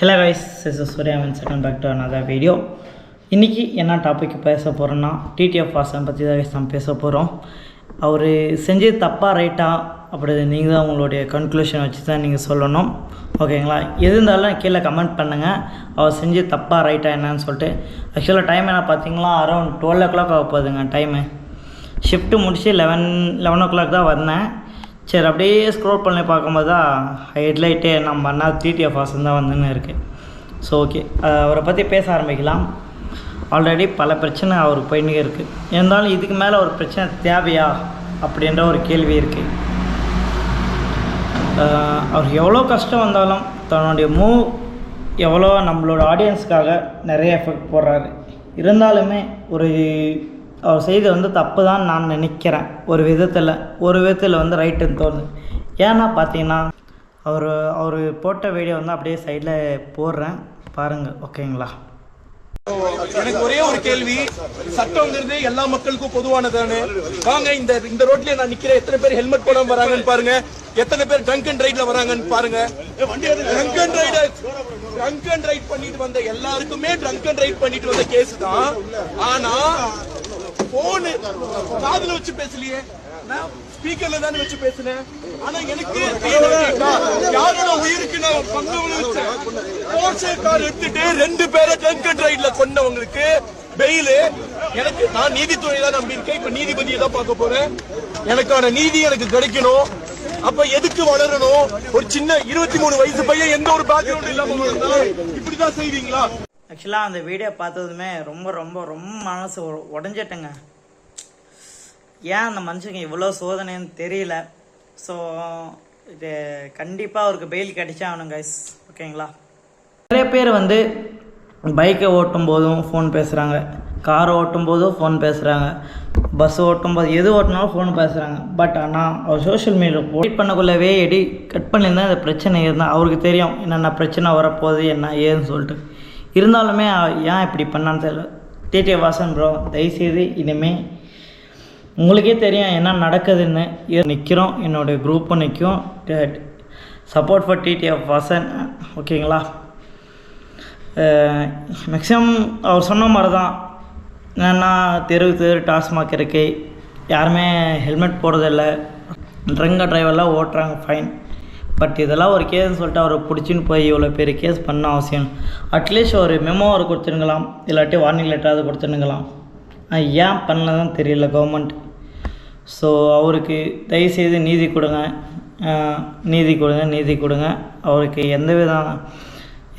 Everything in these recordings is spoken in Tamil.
Hello guys is சூர்யாமன் second back to another video இன்றைக்கி என்ன டாபிக் பேச போகிறோன்னா டிடிஎஃப் வாசன் பற்றி தான் guys நம்ம பேச போகிறோம் அவர் செஞ்சது தப்பாக ரைட்டா அப்படி நீங்கள் தான் உங்களுடைய கன்க்ளூஷன் வச்சு தான் நீங்கள் சொல்லணும். ஓகேங்களா எது இருந்தாலும் கீழே கமெண்ட் பண்ணுங்கள் அவர் செஞ்சு தப்பாக ரைட்டா என்னன்னு சொல்லிட்டு. ஆக்சுவலாக டைம் என்ன பார்த்தீங்களா? அரௌண்ட் டுவெல் ஓ கிளாக் ஆக போகுதுங்க டைமு ஷிஃப்ட்டு முடித்து லெவன் லெவன் ஓ கிளாக் தான் வந்தேன். சரி அப்படியே ஸ்க்ரோல் பண்ணி பார்க்கும்போது தான் ஹெட்லைட்டே நம்ம அண்ணா டிடிஎஃப் வாசன் தான் வந்துன்னு இருக்குது ஸோ ஓகே அவரை பற்றி பேச ஆரம்பிக்கலாம். ஆல்ரெடி பல பிரச்சனை அவருக்கு போயின்னு இருக்குது இருந்தாலும் இதுக்கு மேலே ஒரு பிரச்சனை தேவையா? அப்படின்ற ஒரு கேள்வி இருக்குது அவர் எவ்வளோ கஷ்டம் வந்தாலும் தன்னுடைய மூவ் எவ்வளோ நம்மளோட ஆடியன்ஸுக்காக நிறைய எஃபெக்ட் போடுறாரு. இருந்தாலுமே ஒரு அவர் செய்தது வந்து தப்பு தான் நான் நினைக்கிறேன். ஒரு விதத்தில் ஒரு விதத்தில் வந்து ரைட்டுன்னு தோணுது. ஏன்னா பார்த்தீங்கன்னா அவர் அவர் போட்ட வீடியோ வந்து அப்படியே சைடில் போடுறேன். பாருங்கள் ஓகேங்களா எனக்கு ஒரே ஒரு கேள்வி. சட்டம்ங்கிறது எல்லா மக்களுக்கும் பொதுவானதானே வாங்க இந்த இந்த ரோட்ல நான் நிக்கிறேன். எத்தனை பேர் ஹெல்மெட் போடாம வராங்கன்னு பாருங்க. எத்தனை பேர் ட்ரங்க் அண்ட் ரைட்ல வராங்கன்னு பாருங்க. Drunk and right drunk and right பண்ணிட்டு வந்த எல்லாருக்குமே ட்ரங்க் அண்ட் ரைட் பண்ணிட்டு வந்த கேஸ் தான். ஆனா போனு காதுல வச்சு பேசலையே. நான் ஸ்பீக்கர்ல தானே வச்சு பேசினேன் ஆனா எனக்கு யாரோட உயிருக்கு நான் பங்கு விளைவிச்சேன். கார் எடுத்துட்டு ரெண்டு பேரை ட்ரங்க் ரைட்ல கொண்டவங்களுக்கு பெயிலு எனக்கு நான் நீதித்துறை தான் நம்பி இருக்கேன் இப்ப நீதிபதியை தான் பார்க்க போறேன். எனக்கான நீதி எனக்கு கிடைக்கணும். அப்ப எதுக்கு வளரணும்? ஒரு சின்ன இருபத்தி மூணு வயசு பையன் எந்த ஒரு பேக்ரவுண்ட் இல்லாம இப்படிதான் செய்வீங்களா? ஆக்சுவலாக அந்த வீடியோ பார்த்ததுமே ரொம்ப ரொம்ப ரொம்ப மனசு உடஞ்சிட்டேங்க. ஏன் அந்த மனுஷங்க இவ்வளோ சோதனைன்னு தெரியல. ஸோ இது கண்டிப்பாக அவருக்கு பெயில் கிடைச்சா ஆகணும் கைஸ் ஓகேங்களா நிறைய பேர் வந்து பைக்கை ஓட்டும் போதும் ஃபோன் பேசுகிறாங்க கார் ஓட்டும் போதும் ஃபோன் பேசுகிறாங்க பஸ் ஓட்டும் போது எது ஓட்டினாலும் ஃபோன் பேசுகிறாங்க பட் ஆனால் அவர் சோஷியல் மீடியா எடிட் பண்ணக்குள்ளவே எடி கட் பண்ணியிருந்தால் இந்த பிரச்சனை இருந்தால் அவருக்கு தெரியும். என்னென்ன பிரச்சனை வரப்போகுது என்ன ஏதுன்னு சொல்லிட்டு. இருந்தாலுமே ஏன் இப்படி பண்ணான்னு தெரியல. டிடி வாசன் ப்ரோ தயவுசெய்து இனிமேல் உங்களுக்கே தெரியும் என்ன நடக்குதுன்னு. நிற்கிறோம் என்னுடைய குரூப்பும் நிற்கும் சப்போர்ட் ஃபார் டிடிஎஃப் வாசன் ஓகேங்களா? மேக்ஸிமம் அவர் சொன்ன மாதிரி தான் என்னென்னா தெரு தெரு டாஸ்மாக் இருக்கு. யாருமே ஹெல்மெட் போடுறதில்ல. ட்ரங்க டிரைவர்லாம் ஓட்டுறாங்க ஃபைன் பட் இதெல்லாம் ஒரு கேஸ்னு சொல்லிட்டு அவரை பிடிச்சின்னு போய் இவ்வளோ பெரிய கேஸ் பண்ண அவசியம் அட்லீஸ்ட் ஒரு மெமோ அவர் கொடுத்துருங்களாம் இல்லாட்டி வார்னிங் லெட்டராவது கொடுத்துருங்களாம் ஏன் பண்ணதான் தெரியல கவர்மெண்ட் ஸோ அவருக்கு தயவுசெய்து நீதி கொடுங்க. நீதி கொடுங்க நீதி கொடுங்க. அவருக்கு எந்த விதம்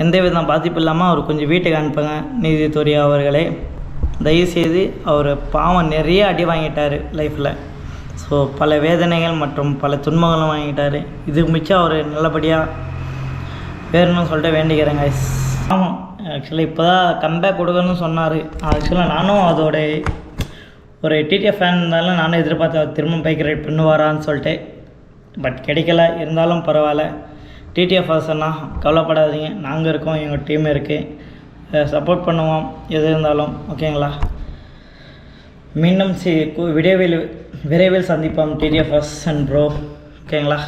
எந்த விதம் பாதிப்பு இல்லாமல் அவர் கொஞ்சம் வீட்டுக்கு அனுப்புங்க. நீதித்துறை அவர்களே. தயவுசெய்து அவர் பாவம் நிறைய அடி வாங்கிட்டார் லைஃப்பில் ஸோ பல வேதனைகள் மற்றும் பல துன்பங்களும் வாங்கிட்டார். இதுக்கு மிச்சம் அவர் நல்லபடியாக வேணும்னு சொல்லிட்டு வேண்டிக்கிறேன் ஆமாம். ஆக்சுவலாக இப்போ தான் கம்பேக் கொடுக்கணும்னு சொன்னார். ஆக்சுவலாக நானும் அதோட ஒரு டிடிஎஃப் ஃபேன் இருந்தாலும் நானும் எதிர்பார்த்தேன் திரும்ப பைக் ரைட் பண்ணுவாரான்னு சொல்லிட்டு பட் கிடைக்கல. இருந்தாலும் பரவாயில்ல. டிடிஎஃப் சொன்னா கவலைப்படாதீங்க. நாங்கள் இருக்கோம் எங்கள் டீம் இருக்குது சப்போர்ட் பண்ணுவோம் எது இருந்தாலும். ஓகேங்களா மீண்டும் சி கு- விரைவில் சந்திப்போம். டிடிஎஃப்எஸ் அண்ட் ப்ரோ ஓகேங்களா?